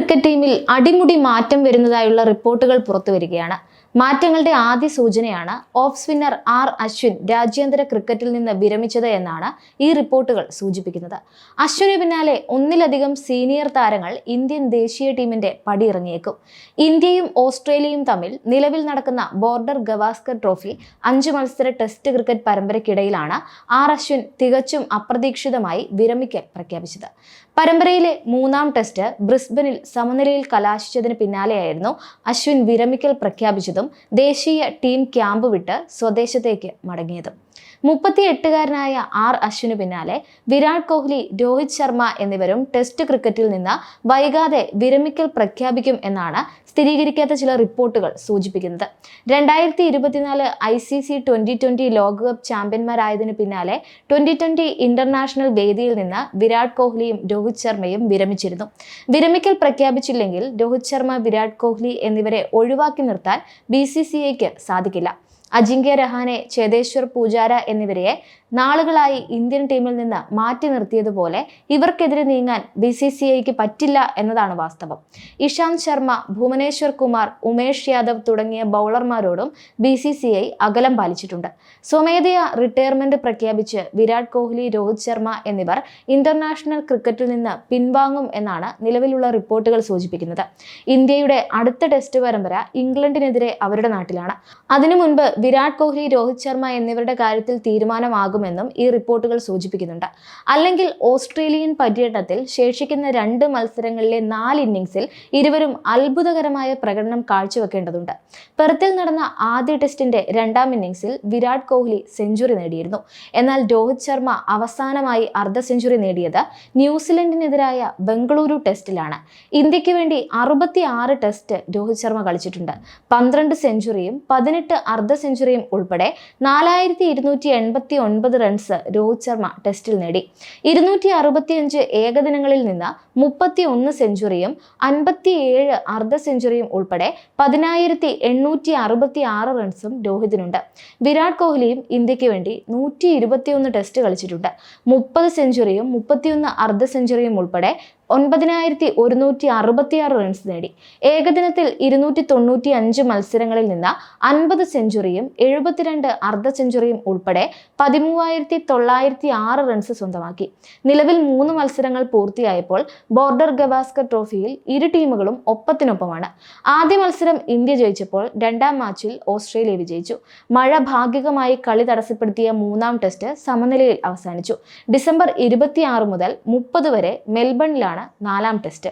Cricket ടീമിൽ അടിമുടി മാറ്റം വരുന്നതായുള്ള റിപ്പോർട്ടുകൾ പുറത്തു വരികയാണ്. മാറ്റങ്ങളുടെ ആദ്യ സൂചനയാണ് ഓഫ് സ്പിന്നർ ആർ അശ്വിൻ രാജ്യാന്തര ക്രിക്കറ്റിൽ നിന്ന് വിരമിച്ചത് എന്നാണ് ഈ റിപ്പോർട്ടുകൾ സൂചിപ്പിക്കുന്നത്. അശ്വിന് പിന്നാലെ ഒന്നിലധികം സീനിയർ താരങ്ങൾ ഇന്ത്യൻ ദേശീയ ടീമിന്റെ പടിയിറങ്ങിയേക്കും. ഇന്ത്യയും ഓസ്ട്രേലിയയും തമ്മിൽ നിലവിൽ നടക്കുന്ന ബോർഡർ ഗവാസ്കർ ട്രോഫി അഞ്ച് മത്സര ടെസ്റ്റ് ക്രിക്കറ്റ് പരമ്പരയ്ക്കിടയിലാണ് ആർ അശ്വിൻ തികച്ചും അപ്രതീക്ഷിതമായി വിരമിക്കൽ പ്രഖ്യാപിച്ചത്. പരമ്പരയിലെ മൂന്നാം ടെസ്റ്റ് ബ്രിസ്ബനിൽ സമനിലയിൽ കലാശിച്ചതിന് പിന്നാലെയായിരുന്നു അശ്വിൻ വിരമിക്കൽ പ്രഖ്യാപിച്ചതും ദേശീയ ടീം ക്യാമ്പ് വിട്ട് സ്വദേശത്തേക്ക് മടങ്ങിയതും. മുപ്പത്തി എട്ടുകാരനായ ആർ അശ്വിന് പിന്നാലെ വിരാട് കോഹ്ലി രോഹിത് ശർമ്മ എന്നിവരും ടെസ്റ്റ് ക്രിക്കറ്റിൽ നിന്ന് വൈകാതെ വിരമിക്കൽ പ്രഖ്യാപിക്കും എന്നാണ് സ്ഥിരീകരിക്കാത്ത ചില റിപ്പോർട്ടുകൾ സൂചിപ്പിക്കുന്നത്. രണ്ടായിരത്തി ഇരുപത്തിനാല് I C C twenty twenty ലോകകപ്പ് ചാമ്പ്യന്മാരായതിനു പിന്നാലെ ട്വന്റി ട്വന്റി ഇന്റർനാഷണൽ വേദിയിൽ നിന്ന് വിരാട് കോഹ്ലിയും രോഹിത് ശർമ്മയും വിരമിച്ചിരുന്നു. വിരമിക്കൽ പ്രഖ്യാപിച്ചില്ലെങ്കിൽ രോഹിത് ശർമ്മ വിരാട് കോഹ്ലി എന്നിവരെ ഒഴിവാക്കി നിർത്താൻ ബി സാധിക്കില്ല. അജിങ്ക്യ രഹാനെ ചേതേശ്വർ പൂജാര എന്നിവരെ നാളുകളായി ഇന്ത്യൻ ടീമിൽ നിന്ന് മാറ്റി നിർത്തിയതുപോലെ ഇവർക്കെതിരെ നീങ്ങാൻ ബി സി സി ഐക്ക് പറ്റില്ല എന്നതാണ് വാസ്തവം. ഇഷാന്ത് ശർമ്മ ഭുവനേശ്വർ കുമാർ ഉമേഷ് യാദവ് തുടങ്ങിയ ബൗളർമാരോടും ബി സി സി ഐ അകലം പാലിച്ചിട്ടുണ്ട്. സ്വമേധയാ റിട്ടയർമെന്റ് പ്രഖ്യാപിച്ച് വിരാട് കോഹ്ലി രോഹിത് ശർമ്മ എന്നിവർ ഇന്റർനാഷണൽ ക്രിക്കറ്റിൽ നിന്ന് പിൻവാങ്ങും എന്നാണ് നിലവിലുള്ള റിപ്പോർട്ടുകൾ സൂചിപ്പിക്കുന്നത്. ഇന്ത്യയുടെ അടുത്ത ടെസ്റ്റ് പരമ്പര ഇംഗ്ലണ്ടിനെതിരെ അവരുടെ നാട്ടിലാണ്. അതിനു മുൻപ് വിരാട് കോഹ്ലി രോഹിത് ശർമ്മ എന്നിവരുടെ കാര്യത്തിൽ തീരുമാനമാകുമെന്നും ഈ റിപ്പോർട്ടുകൾ സൂചിപ്പിക്കുന്നുണ്ട്. അല്ലെങ്കിൽ ഓസ്ട്രേലിയൻ പര്യടനത്തിൽ ശേഷിക്കുന്ന രണ്ട് മത്സരങ്ങളിലെ നാല് ഇന്നിംഗ്സിൽ ഇരുവരും അത്ഭുതകരമായ പ്രകടനം കാഴ്ചവെക്കേണ്ടതുണ്ട്. പെർത്തിൽ നടന്ന ആദ്യ ടെസ്റ്റിന്റെ രണ്ടാം ഇന്നിംഗ്സിൽ വിരാട് കോഹ്ലി സെഞ്ചുറി നേടിയിരുന്നു. എന്നാൽ രോഹിത് ശർമ്മ അവസാനമായി അർദ്ധ സെഞ്ചുറി നേടിയത് ന്യൂസിലൻഡിനെതിരായ ബംഗളൂരു ടെസ്റ്റിലാണ്. ഇന്ത്യയ്ക്ക് വേണ്ടി അറുപത്തി ടെസ്റ്റ് രോഹിത് ശർമ്മ കളിച്ചിട്ടുണ്ട്. പന്ത്രണ്ട് സെഞ്ചുറിയും പതിനെട്ട് അർദ്ധ സെഞ്ചുറിയും ഉൾപ്പെടെ നാലായിരത്തി ഇരുന്നൂറ്റി എൺപത്തി ഒൻപത് റൺസ് രോഹിത് ശർമ്മ ടെസ്റ്റിൽ നേടി. ഇരുന്നൂറ്റി അറുപത്തിയഞ്ച് ഏകദിനങ്ങളിൽ നിന്ന് മുപ്പത്തി ഒന്ന് സെഞ്ചുറിയും അൻപത്തിയേഴ് അർദ്ധ സെഞ്ചുറിയും ഉൾപ്പെടെ പതിനായിരത്തി എണ്ണൂറ്റി അറുപത്തി ആറ് റൺസും രോഹിതിനുണ്ട്. വിരാട് കോഹ്ലിയും ഇന്ത്യയ്ക്ക് വേണ്ടി നൂറ്റി ഇരുപത്തിയൊന്ന് ടെസ്റ്റ് കളിച്ചിട്ടുണ്ട്. മുപ്പത് സെഞ്ചുറിയും മുപ്പത്തിയൊന്ന് അർദ്ധ സെഞ്ചുറിയും ഉൾപ്പെടെ ഒൻപതിനായിരത്തി ഒരുന്നൂറ്റി അറുപത്തിയാറ് റൺസ് നേടി. ഏകദിനത്തിൽ ഇരുന്നൂറ്റി തൊണ്ണൂറ്റി അഞ്ച് മത്സരങ്ങളിൽ നിന്ന് അൻപത് സെഞ്ചുറിയും എഴുപത്തിരണ്ട് അർദ്ധ സെഞ്ചുറിയും ഉൾപ്പെടെ പതിമൂവായിരത്തി തൊള്ളായിരത്തി ആറ് റൺസ് സ്വന്തമാക്കി. നിലവിൽ മൂന്ന് മത്സരങ്ങൾ പൂർത്തിയായപ്പോൾ ബോർഡർ ഗവാസ്കർ ട്രോഫിയിൽ ഇരു ടീമുകളും ഒപ്പത്തിനൊപ്പമാണ്. ആദ്യ മത്സരം ഇന്ത്യ ജയിച്ചപ്പോൾ രണ്ടാം മാച്ചിൽ ഓസ്ട്രേലിയ വിജയിച്ചു. മഴ ഭാഗികമായി കളി തടസ്സപ്പെടുത്തിയ മൂന്നാം ടെസ്റ്റ് സമനിലയിൽ അവസാനിച്ചു. ഡിസംബർ ഇരുപത്തിയാറ് മുതൽ മുപ്പത് വരെ മെൽബണിലാണ് നാലാം ടെസ്റ്റ്.